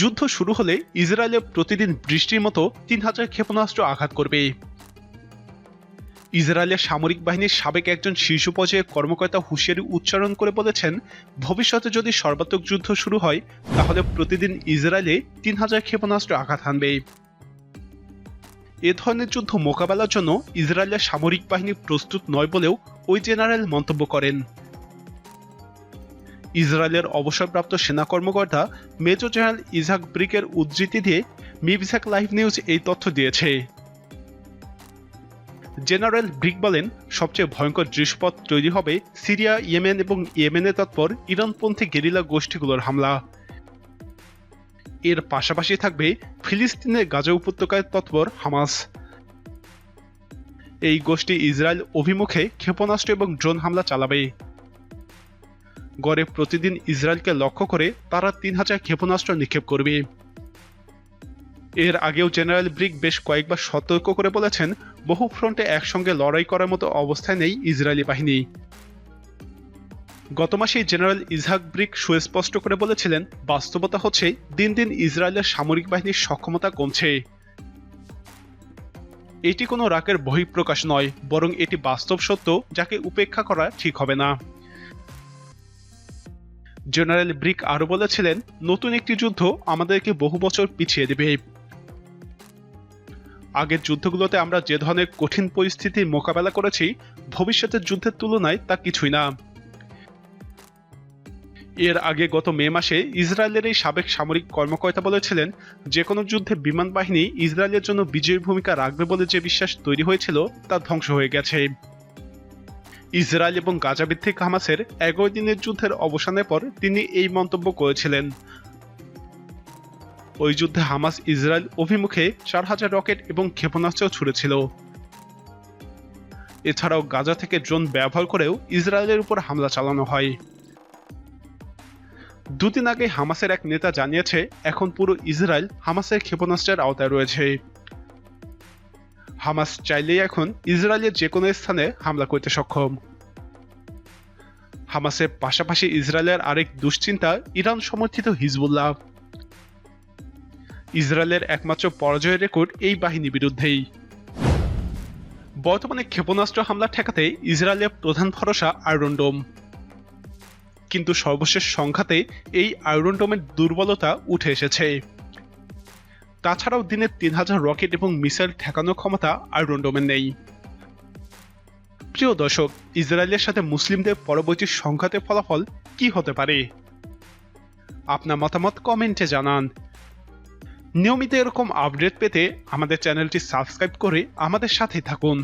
যুদ্ধ শুরু হলে ইসরায়েলে প্রতিদিন বৃষ্টির মতো তিন হাজার ক্ষেপণাস্ত্র আঘাত করবে। ইসরায়েলের সামরিক বাহিনীর সাবেক একজন শীর্ষ পর্যায়ে কর্মকর্তা হুঁশিয়ারি উচ্চারণ করে বলেছেন, ভবিষ্যতে যদি সর্বাত্মক যুদ্ধ শুরু হয়, তাহলে প্রতিদিন ইসরায়েলে তিন হাজার ক্ষেপণাস্ত্র আঘাত হানবে। এ ধরনের যুদ্ধ মোকাবেলার জন্য ইসরায়েলের সামরিক বাহিনী প্রস্তুত নয় বলেও ওই জেনারেল মন্তব্য করেন। ইসরায়েলের অবসরপ্রাপ্ত সেনা কর্মকর্তা মেজর জেনারেল ইজাক ব্রিকের উদ্ধৃতি দিয়ে মিবসাক লাইভ নিউজ এই তথ্য দিয়েছে। জেনারেল ব্রিক বলেন, সবচেয়ে ভয়ঙ্কর দৃশ্যপথ তৈরি হবে সিরিয়া, ইয়েমেন এবং ইয়েমেনে তৎপর ইরানপন্থী গেরিলা গোষ্ঠীগুলোর হামলা। এর পাশাপাশি থাকবে ফিলিস্তিনের গাজা উপত্যকায় তৎপর হামাস। এই গোষ্ঠী ইসরায়েল অভিমুখে ক্ষেপণাস্ত্র এবং ড্রোন হামলা চালাবে। গড়ে প্রতিদিন ইসরায়েলকে লক্ষ্য করে তারা তিন হাজার ক্ষেপণাস্ত্র নিক্ষেপ করবে। এর আগেও জেনারেল ব্রিক বেশ কয়েকবার সতর্ক করে বলেছেন, বহু ফ্রন্টে একসঙ্গে লড়াই করার মতো অবস্থায় নেই ইসরায়েলি বাহিনী। গত মাসে জেনারেল ইজহাক ব্রিক সুস্পষ্ট করে বলেছিলেন, বাস্তবতা হচ্ছে দিন দিন ইসরায়েলের সামরিক বাহিনীর সক্ষমতা কমছে। এটি কোনো রাকের বহিঃপ্রকাশ নয়, বরং এটি বাস্তব সত্য যাকে উপেক্ষা করা ঠিক হবে না। জেনারেল ব্রিক আরও বলেছিলেন, নতুন একটি যুদ্ধ আমাদেরকে বহু বছর পিছিয়ে দেবে। আগের যুদ্ধগুলোতে আমরা যে ধরনের কঠিন পরিস্থিতির মোকাবেলা করেছি, ভবিষ্যতের যুদ্ধের তুলনায় তা কিছুই না। এর আগে গত মে মাসে ইসরায়েলের এই সাবেক সামরিক কর্মকর্তা বলেছিলেন যে কোনো যুদ্ধে বিমান বাহিনী ইসরায়েলের জন্য বিজয়ী ভূমিকা রাখবে বলে যে বিশ্বাস তৈরি হয়েছিল, তা ধ্বংস হয়ে গেছে। ইসরায়েল এবং গাজা ভিত্তিক হামাসের এগারো দিনের যুদ্ধের অবসানের পর তিনি এই মন্তব্য করেছিলেন। ওই যুদ্ধে হামাস ইসরায়েল অভিমুখে চার হাজার রকেট এবং ক্ষেপণাস্ত্র ছুড়েছিল। এছাড়াও গাজা থেকে ড্রোন ব্যবহার করেও ইসরায়েলের উপর হামলা চালানো হয়। দুদিন আগে হামাসের এক নেতা জানিয়েছে, এখন পুরো ইসরায়েল হামাসের ক্ষেপণাস্ত্রের আওতায় রয়েছে। হামাস চাইলেই এখন ইসরায়েলের যে কোনো স্থানে হামলা করতে সক্ষম। হামাসের পাশাপাশি ইসরায়েলের আরেক দুশ্চিন্তা ইরান সমর্থিত হিজবুল্লাহ। ইসরায়েলের একমাত্র পরাজয়ের রেকর্ড এই বাহিনী বিরুদ্ধেই। বর্তমানে ক্ষেপণাস্ত্র হামলা ঠেকাতে ইসরায়েলের প্রধান ভরসা আয়রনডোম কিন্তু সর্বশেষ সংখ্যাতে এই আয়রনডোমের দুর্বলতা উঠে এসেছে। তাছাড়াও দিনে তিন হাজার রকেট এবং মিসাইল ঠেকানোর ক্ষমতা আয়রন ডোমের নেই। প্রিয় দর্শক, ইসরায়েলের সাথে মুসলিমদের পরবর্তী সংঘাতের ফলাফল কি হতে পারে? আপনার মতামত কমেন্টে জানান। নিয়মিত এরকম আপডেট পেতে আমাদের চ্যানেলটি সাবস্ক্রাইব করে আমাদের সাথে থাকুন।